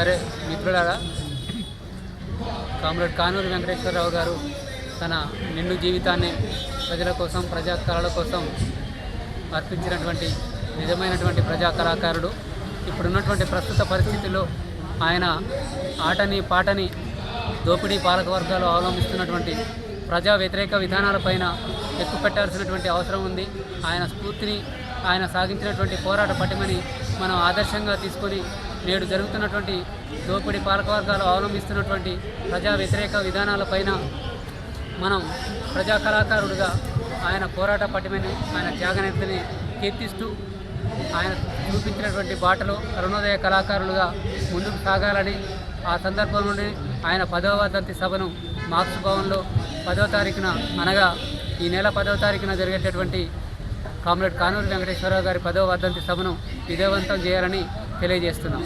సరే మిత్రులారా కామ్రేడ్ కానూరు వెంకటేశ్వరరావు గారు తన నిండు జీవితాన్ని ప్రజల కోసం ప్రజా కళల కోసం అర్పించినటువంటి నిజమైనటువంటి ప్రజా కళాకారుడు ఇప్పుడున్నటువంటి ప్రస్తుత పరిస్థితుల్లో ఆయన ఆటని పాటని దోపిడీ పాలక వర్గాలు అవలంబిస్తున్నటువంటి ప్రజా వ్యతిరేక విధానాలపైన ఎక్కువ పెట్టాల్సినటువంటి అవసరం ఉంది. ఆయన స్ఫూర్తిని ఆయన సాగించినటువంటి పోరాట పటిమని మనం ఆదర్శంగా తీసుకొని నేడు జరుగుతున్నటువంటి దోపిడీ పాలకవర్గాలు అవలంబిస్తున్నటువంటి ప్రజా వ్యతిరేక విధానాలపైన మనం ప్రజా కళాకారుడిగా ఆయన పోరాట పటిమని ఆయన త్యాగనేతని కీర్తిస్తూ ఆయన చూపించినటువంటి బాటలో అరుణోదయ కళాకారులుగా ముందుకు సాగాలని ఆ సందర్భం నుండి ఆయన పదవ వర్ధంతి సభను మార్క్స్ భవన్లో పదవ తారీఖున అనగా ఈ నెల పదవ తారీఖున జరిగేటటువంటి కామ్రేడ్ కానూరు వెంకటేశ్వరరావు గారి పదవ వర్ధంతి సభను విజయవంతం చేయాలని తెలియజేస్తున్నాం.